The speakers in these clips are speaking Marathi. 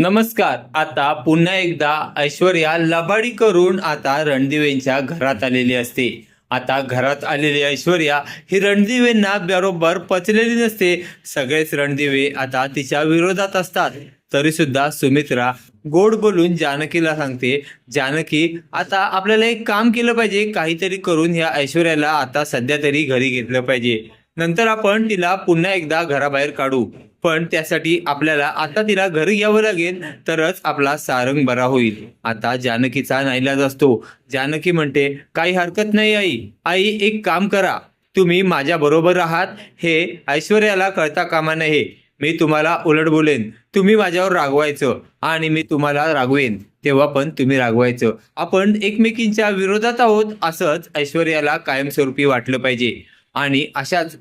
नमस्कार. आता पुन्हा एकदा ऐश्वर्या लबाडी करून आता रणदिवेंच्या घरात आलेली असते. आता घरात आलेली ऐश्वर्या ही रणदिवेंना बरोबर पचलेली नसते. सगळेच रणदिवे आता तिच्या विरोधात असतात. तरी सुद्धा सुमित्रा गोड बोलून जानकीला सांगते जानकी आता आपल्याला एक काम केलं पाहिजे. काहीतरी करून ह्या ऐश्वर्याला आता सध्या तरी घरी घेतलं पाहिजे. नंतर आपण तिला पुन्हा एकदा घराबाहेर काढू. पण त्यासाठी आपल्याला आता तिला घरी घ्यावं लागेल तरच आपला सारंग बरा होईल. आता जानकीचा नाईलाज असतो. जानकी म्हणते काही हरकत नाही आई. आई एक काम करा. तुम्ही माझ्या बरोबर आहात हे ऐश्वर्याला कळता कामा नये. मी तुम्हाला उलट बोलेन. तुम्ही माझ्यावर रागवायचं आणि मी तुम्हाला रागवेन. तेव्हा पण तुम्ही रागवायचं. आपण एकमेकींच्या विरोधात आहोत असंच ऐश्वर्याला कायमस्वरूपी वाटलं पाहिजे. आणि अशाच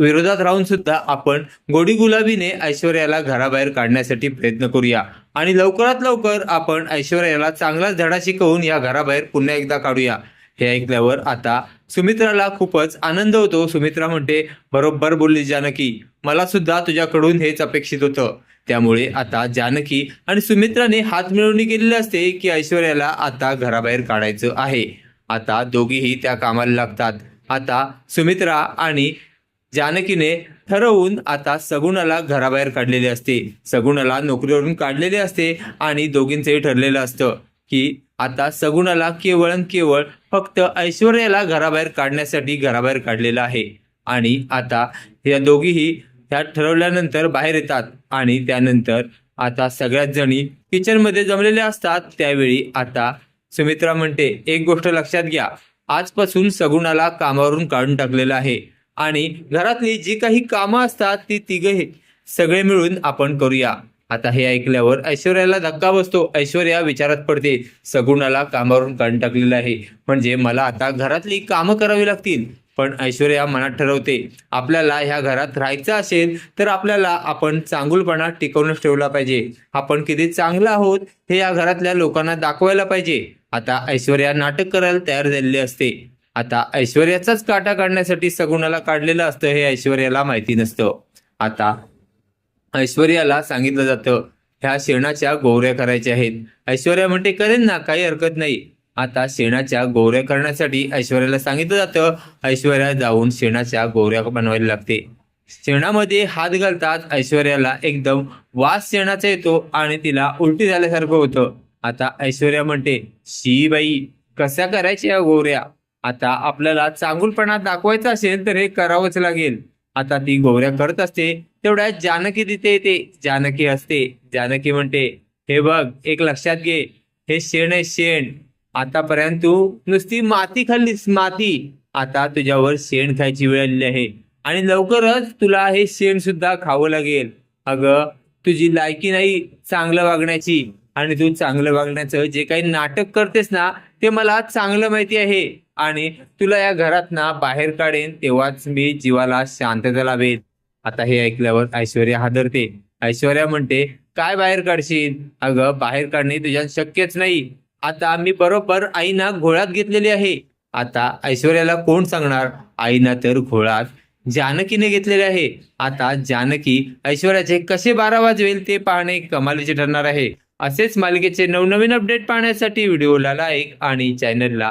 विरोधात राहून सुद्धा आपण गोडी गुलाबीने ऐश्वर्याला घराबाहेर काढण्यासाठी प्रयत्न करूया. आणि लवकरात लवकर आपण ऐश्वर्याला चांगलाच धडा शिकवून या घराबाहेर पुन्हा एकदा काढूया. हे ऐकल्यावर आता सुमित्राला खूपच आनंद होतो. सुमित्रा म्हणते बरोबर बोलली जानकी. मला सुद्धा तुझ्याकडून हेच अपेक्षित होतं. त्यामुळे आता जानकी आणि सुमित्राने हात मिळवणी केलेली असते की ऐश्वर्याला आता घराबाहेर काढायचं आहे. आता दोघीही त्या कामाला लागतात. आता सुमित्रा आणि जानकीने ठरवून आता सगुणाला घराबाहेर काढलेले असते. सगुणाला नोकरीवरून काढलेले असते आणि दोघींचंही ठरलेलं असतं की आता सगुणाला केवळ आणि केवळ फक्त ऐश्वर्याला घराबाहेर काढण्यासाठी घराबाहेर काढलेलं आहे. आणि आता या दोघीही ह्या ठरवल्यानंतर बाहेर येतात आणि त्यानंतर आता सगळ्याच जणी किचनमध्ये जमलेल्या असतात. त्यावेळी आता सुमित्रा म्हणते एक गोष्ट लक्षात घ्या. आजपासून सगुणाला कामावरून काढून टाकलेलं आहे. आणि घरातली जी काही कामं असतात ती तिघही सगळे मिळून आपण करूया. आता हे ऐकल्यावर ऐश्वर्याला धक्का बसतो. ऐश्वर्या विचारात पडते सगुणाला कामावरून काढून टाकलेलं आहे. म्हणजे मला आता घरातली कामं करावी लागतील. पण ऐश्वर्या मनात ठरवते आपल्याला ह्या घरात राहायचं असेल तर आपल्याला आपण चांगुलपणा टिकवूनच ठेवला पाहिजे. आपण किती चांगलं आहोत हे या घरातल्या लोकांना दाखवायला पाहिजे. आता ऐश्वर्या नाटक करायला तयार झालेली असते. आता ऐश्वर्याचाच काटा काढण्यासाठी सगुणाला काढलेलं असतं हे ऐश्वर्याला माहिती नसतं. आता ऐश्वर्याला सांगितलं जातं ह्या शेणाच्या गोवऱ्या करायच्या आहेत. ऐश्वर्या म्हणते करेन ना काही हरकत नाही. आता शेणाच्या गोवऱ्या करण्यासाठी ऐश्वर्याला सांगितलं जातं ऐश्वर्या जाऊन शेणाच्या गोवऱ्या बनवायला लागते. शेणामध्ये हात घालतात ऐश्वर्याला एकदम वास शेणाचा येतो आणि तिला उलटी झाल्यासारखं होतं. आता ऐश्वर्या म्हणते शी बाई कशा करायच्या या गोवऱ्या? आता आपल्याला चांगुलपणा दाखवायचा असेल तर हे करावंच लागेल. आता ती गोवऱ्या करत असते तेवढ्यात जानकी तिथे येते. जानकी असते. जानकी म्हणते हे बघ एक लक्षात घे. हे शेण आहे शेण. आतापर्यंत तू नुसती माती खाल्लीस माती. आता तुझ्यावर शेण खायची वेळ आलेली आहे. आणि लवकरच तुला हे शेण सुद्धा खावं लागेल. अगं तुझी लायकी नाही चांगलं वागण्याची. आणि तू चांगलं वागण्याचं जे काही नाटक करतेस ना ते मला चांगलं माहिती आहे. आणि तुला या घरात ना बाहेर काढेन तेव्हाच मी जीवाला शांतता लावेन. आता हे ऐकल्यावर ऐश्वर्या हादरते. ऐश्वर्या म्हणते काय बाहेर काढशील? अगं बाहेर काढणे तुझ्या शक्यच नाही. आता मी बरोबर आईना घोळात घेतलेली आहे. आता ऐश्वर्याला कोण सांगणार? आईना तर घोळात जानकीने घेतलेले आहे. आता जानकी ऐश्वर्याचे कसे बारा वाजवेल ते पाहणे कमालीचे ठरणार आहे. असेच मालिकेचे नवनवीन अपडेट पाहण्यासाठी व्हिडिओला लाईक आणि चॅनलला